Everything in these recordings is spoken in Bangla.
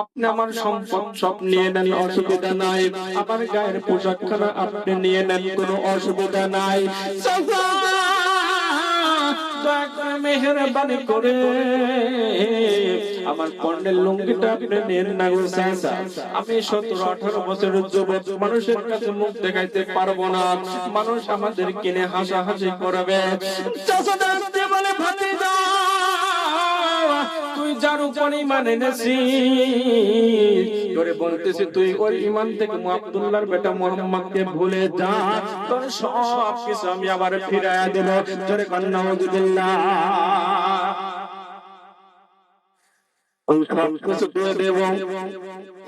আপনি আমার সম্পদ সব নিয়ে নেন, অসুবিধা নাই। আমার গায়ের পোশাকখানা আপনি নিয়ে নেন, কোনো অসুবিধা নাই। দয়া করে আমার পণ্যের লুঙ্গিটা আপনি নেন না গো। আমি সতেরো, আঠারো বছরের যুবক, মানুষের কাছে মুখ দেখাইতে পারব না। মানুষ আমাদের কিনে হাসাহাসি করবে। তুই যার উপর ইমান এনেছিস। তোরে বলতেছি তুই ওই ইমান থেকে আব্দুল্লাহর বেটা মোহাম্মদকে ভুলে যা। তোর সব কিছু আমি আবার ফিরাইয়া দেব। তোরে কন্যা মজুদুল্লাহ সব কিছু দেব।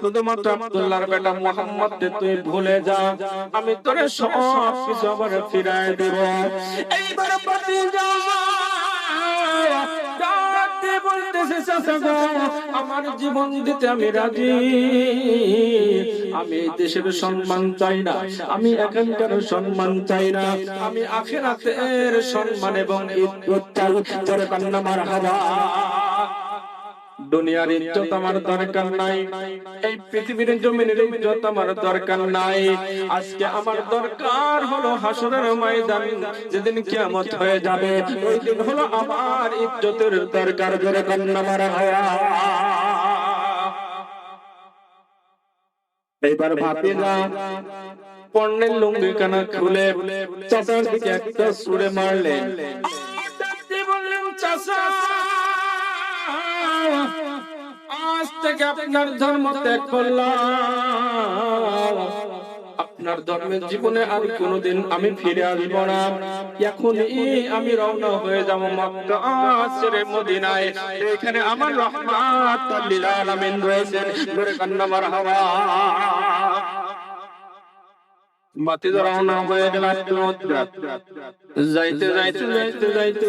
শুধুমাত্র আব্দুল্লাহর বেটা মোহাম্মদ তুই ভুলে যা। আমি তোরে সব কিছু আবার ফিরাই দেব। এইবার যা। বলতেছে আমার জীবন দিতে আমি রাজি। আমি দেশের সম্মান চাই না, আমি এখানকার সম্মান চাই না। আমি আখেরাতের সম্মান এবং ইজ্জত চাই। জোরে কান্না দুনিয়ার ইজ্জত আমার দরকার নাই। এই পৃথিবীর জমিনের ইজ্জত আমার দরকার নাই। আজকে আমার দরকার হলো হাসরের ময়দান। যেদিন কিয়ামত হয়ে যাবে ওই দিন হলো আমার ইজ্জতের দরকার জোরে কান্না মারা হাওয়া এইবার ভাবি না পণ্যের লুঙ্গি কানা খুলে চাচার দিকে একটা সুরে মারলেন বললেন চাচা? আজ থেকে আপনার ধর্ম ত্যাগ করলাম। আপনার ধর্মের জীবনে আর কোনোদিন আমি ফিরে আসব না। এখনই আমি রওনা হয়ে যাব মক্কা মদিনায়। এখানে আমার আলামিন রয়েছেন। বাতি রওনা হয়ে গেল যাইতে যাইতে যাইতে যাইতে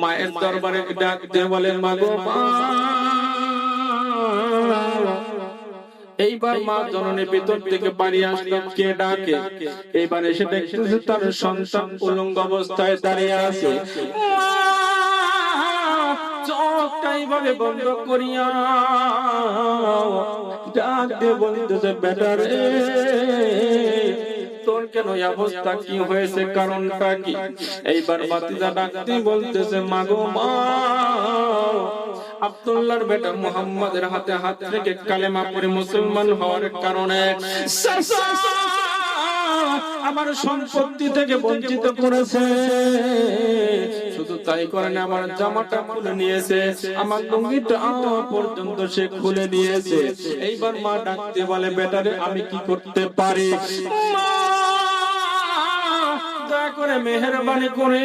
মায়ের দরবারে ডাক দিয়ে বলেন মাগো মা এইবার মা জননী ভিতর থেকে বাড়ি আসলো কে ডাকে? এইবার এসে দেখতেছে তার সন্তান উলঙ্গ অবস্থায় দাঁড়িয়ে আছে। মা, বলতেছে বেটা মুহাম্মাদের হাতে হাত রেখে কালেমা পড়ে মুসলমান হওয়ার কারণে আমার সম্পত্তি থেকে বঞ্চিত করেছে। শুধু তাই করে না, আমার জামাটা খুলে নিয়েছে। আমার লুঙ্গিটা পর্যন্ত সে খুলে এইবার মা ডাকতে বলে, বেটারে, আমি কি করতে পারি? করে মেহরবানি করে।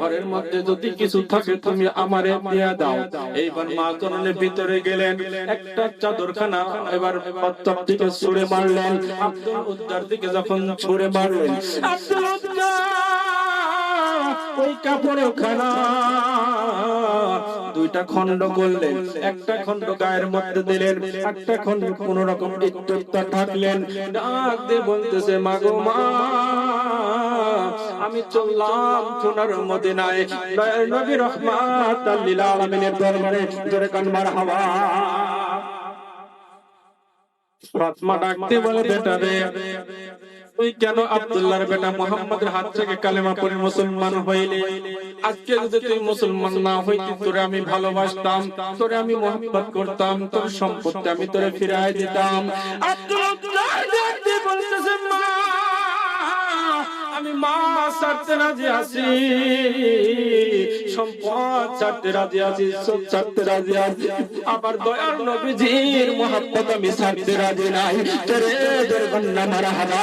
ঘরের মধ্যে যদি কিছু থাকে, তুমি আমারে দিয়া দাও। এইবার মা জননের ভিতরে গেলেন। একটা চাদরখানা এবার প্রত্যেক দিকে ছুড়ে মারলেন। আব্দুল উদ্দার দিকে যখন ছুড়ে মারলেন, আব্দুল উদ্দার! ওই কাপড়েও খানা দুইটা খণ্ড করলেন, একটা খণ্ড গায়ের মধ্যে দিলেন, একটা খণ্ড কোন রকম ইজ্জতটা থাকলেন। ডাক দিয়ে বলতেছে, মাগো মা, আমি চললাম সোনার মদিনায়। নবী রহমাত লিল আলামিনের দরবারে জোরে কান মারহাবা। ফাতমা ডাকতে বলে, বেটা রে কেন আব্দুল্লাহর বেটা মোহাম্মদের হাত থেকে কালেমা পড়ে মুসলমান হইলে? আজকে যদি তুই মুসলমান না হইতি, তোরে আমি ভালোবাসতাম, তোরে আমি মোহাম্মত করতাম, তোর সম্পত্তি আমি তোরে ফিরাই দিতাম। আমি মা ছাড়তে রাজি আছি। সম্পদ ছাড়তে রাজি আছি সব ছাড়তে রাজি আছি। আবার দয়াল নবীজির মহাব্বত আমি ছাড়তে রাজি নাই। তোরে দুর্গন্ধ মারা হাবা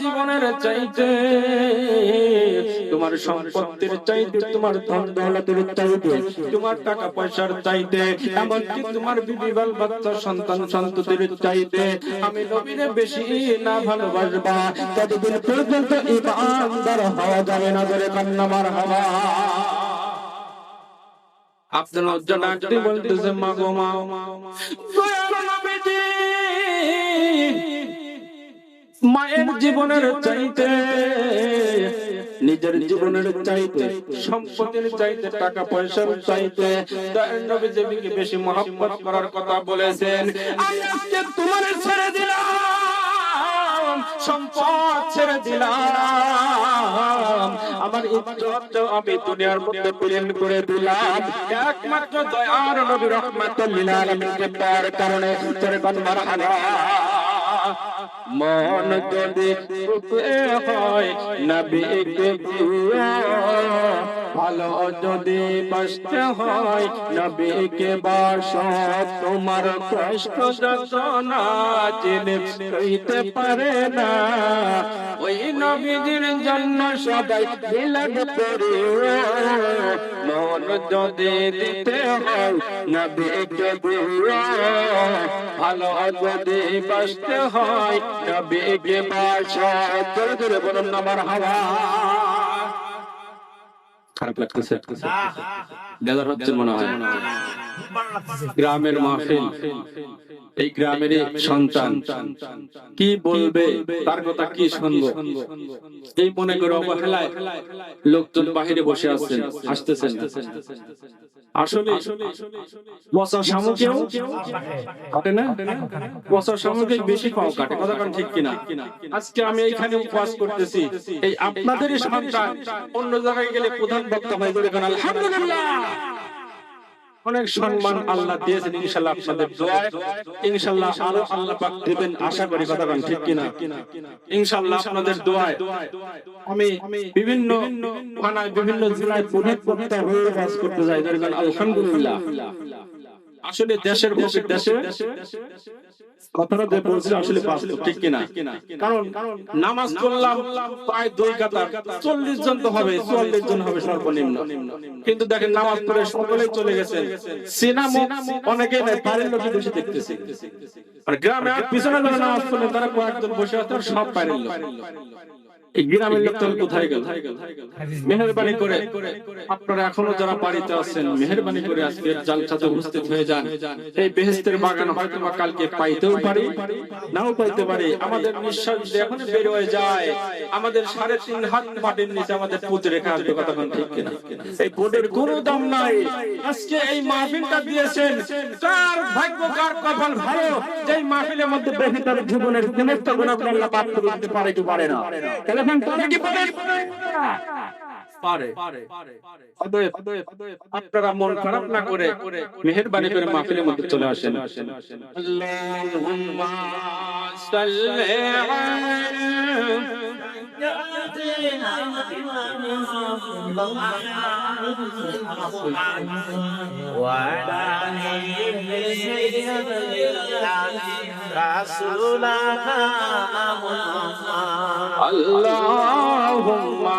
জীবনের চাইতে তোমার সম্পত্তির চাইতে, তোমার ধন দৌলতের চাইতে, তোমার টাকা পয়সার চাইতে, এমনকি তোমার বিবি বাল বাচ্চা সন্তান সন্ততির চাইতে, আমি নবীরে বেশি না ভালোবাসবা, ততদিন পর্যন্ত ইমানদার হওয়া যাবে না ধরে কান্নামার হওয়া আপনার ডাকতে বলতেছে মা গো মা, দয়াল নবীজি মায়ের জীবনের চাইতে নিজের জীবনের চাইতে সম্পত্তির চাইতে টাকা পয়সার চাইতে দয়াল নবী দেবীকে বেশি মহব্বত করার কথা বলেছেন আমি আজকে তোমার ছেড়ে দিলাম সম্পদ ছেড়ে দিলাম। আমার ইজ্জত আমি দুনিয়ার মধ্যে করে দিলাম। একমাত্র দয়ার নবী রহমাতুল লিল আলামিনকে পাওয়ার কারণে মন যদি হয়। ভালো যদি বাসতে হয় নবীকে বাস। তোমার কষ্ট চিনে কইতে পারে না। ওই নবীজির জন্য সবাই মিলাদ করি মন যদি দিতে হয় নবীকে প্রিয় ভালো যদি বাসতে হয় নবীকে বাস ধরে ধরে বলুন আমার হাওয়া। খারাপ লাগতেছে বেজার হচ্ছে মনে হয়। গ্রামের মাহফিল। এই গ্রামেরই সন্তান। কি বলবে? তার কথা কি শুনব? এই মনে করে অবহেলায় লোকজন বাহিরে বসে আছেন আসতেছেন আসলে শামুকেও কাটে না? বেশি পাও কাটে, কথা কারণ ঠিক কিনা? আজকে আমি এইখানে উপবাস করতেছি। এই সন্তান, অন্য জায়গায় গেলে প্রধান বক্তা বলে কেন আলহামদুলিল্লাহ। অনেক সম্মান আল্লাহ দিয়েছেন ইনশাল্লাহ আপনাদের দোয়ায় ইনশাল্লাহ আরও আল্লাহ পাক দিবেন, আশা করি কথা বলেন ঠিক কিনা। ইনশাল্লাহ আপনাদের দোয়ায় আমি বিভিন্ন থানায়, বিভিন্ন জেলায় প্রধান করতে হয়ে কাজ করতে যাই। দরকার আলহামদুলিল্লাহ। আসলে দেশের দেশে কথাটা যে আসলে বাস্তব ঠিক কিনা? কারণ নামাজ পড়লাম প্রায় দুই কাতার। চল্লিশ জন তো হবে চুয়াল্লিশ জন হবে সর্বনিম্ন। কিন্তু দেখেন নামাজ পড়ে সকলে চলে গেছে সিনেমা অনেকে বাইরের লোকে বসে দেখতেছে। আর গ্রামে আর পিছনে যারা নামাজ পড়ে তারা কয়েকজন বসে আছে সব বাইরের লোক। এই গ্রামের লোক তাহলে কোথায় গেল? মেহরবানি করে আপনারা এখনও যারা বাড়িতে আছেন মেহরবানি করে আজকে জালসাতে উপস্থিত হয়ে যান। এই বেহেস্তের বাগান হয়তো বা কালকে পাইতেও পারি নাও পাইতে পারি। আমাদের নিঃশ্বাস এখন বের হয়ে যায় আমাদের সাড়ে তিন হাত মাটির নিচে আমাদের পুঁতে রেখে আসবে কতক্ষণ ঠিক কিনা? এই বোর্ডের কোনো দাম নাই। আজকে এই মাহফিলটা দিয়েছেন। কার ভাগ্য কার কপাল ভালো? যে এই মাহফিলের মধ্যে তার জীবনের সমস্ত গুণাগুণ আল্লাহ পাপ করে দিতে পারে কি পারে না? টেলিফোন করে কি পারে। পারে অতএব আপনারা মন খারাপ না করে মেহেরবানি করে মাহফিলের মধ্যে চলে আসেন। আল্লাহুম্মা সাল্লি আল্লাহুম্মা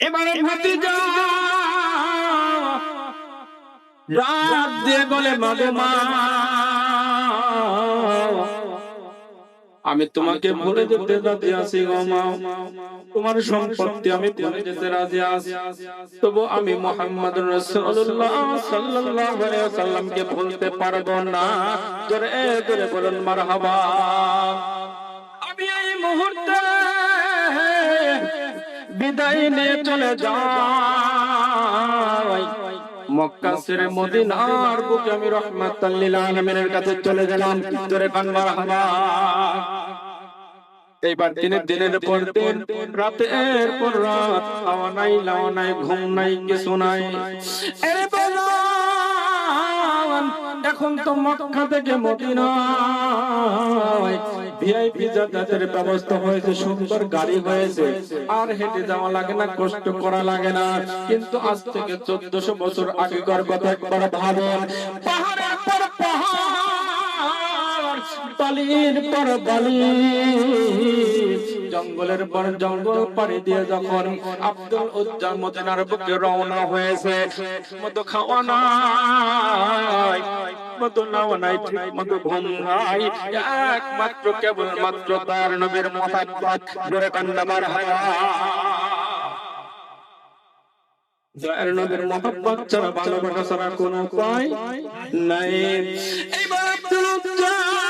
এবারে ভাতিজা রাত দিয়ে বলে, মাগো মা। আমি তোমাকে ভুলে যেতে রাজি আছি গো মা। তোমার সম্পত্তি আমি ভুলে যেতে রাজি আছি। তবু আমি মোহাম্মদ রাসূলুল্লাহ সাল্লাল্লাহু আলাইহি ভুলতে পারব না। জোরে জোরে বলুন, মারহাবা। আমি এই মুহূর্তে বিদায় নিয়ে চলে যাই এইবার তিনি দিনের পর দিন, রাতের পর রাত খাওয়া নাই, লাওয়া নাই, ঘুম নাই, কিছু নাই। এখন তো মক্কা থেকে মদিনায় ভিআইপি যাতায়াতের ব্যবস্থা হয়েছে, সুন্দর গাড়ি হয়েছে। আর হেঁটে যাওয়া লাগে না, কষ্ট করা লাগে না। কিন্তু আজ থেকে চোদ্দশো বছর আগেকার কথা একবার ভাবেন। পাহাড়ের পর পাহাড়। বালির পর বালি জঙ্গলের পর জঙ্গল পাড়ি দিয়ে যখন আব্দুল উজ্জান মদিনার বুকে রওনা হয়েছে মতো খাওয়া একমাত্র কেবল মাত্র তার নবীর মোহাম্মত জোরে কান্না মার হায়া। যার নবীর মোহাম্মত ছাড়া ভালোবাসা ছাড়া কোনো উপায় নাই। এইবার আব্দুল উজ্জার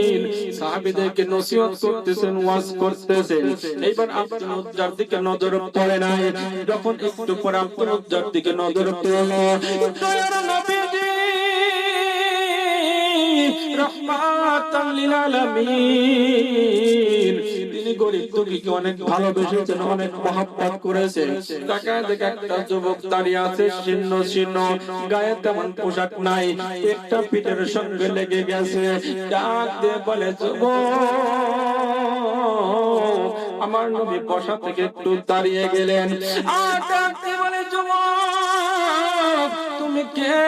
সাহাবীদেরকে নসিহত করতেছেন, ওয়াজ করতেছেন। এইবার আব্দুল উজ্জার দিকে নজর পড়ে নাই, যখন একটু পর আব্দুল উজ্জার দিকে নজর পড়ল দয়ার নবীজি, রহমাতাল লিল আলামিন। গরিব দুঃখীকে অনেক ভালোবেসেছেন অনেক মহাব্বত তাকায় দেখে একটা যুবক দাঁড়িয়ে আছে শীর্ণ শীর্ণ গায়ে তেমন পোশাক নাই একটা পিঠের সঙ্গে লেগে গেছে। ডাক দিয়ে বলে যুবক আমার নবী বসা থেকে একটু দাঁড়িয়ে গেলেন। আর ডাক দিয়ে বলে যুবক তুমি কে?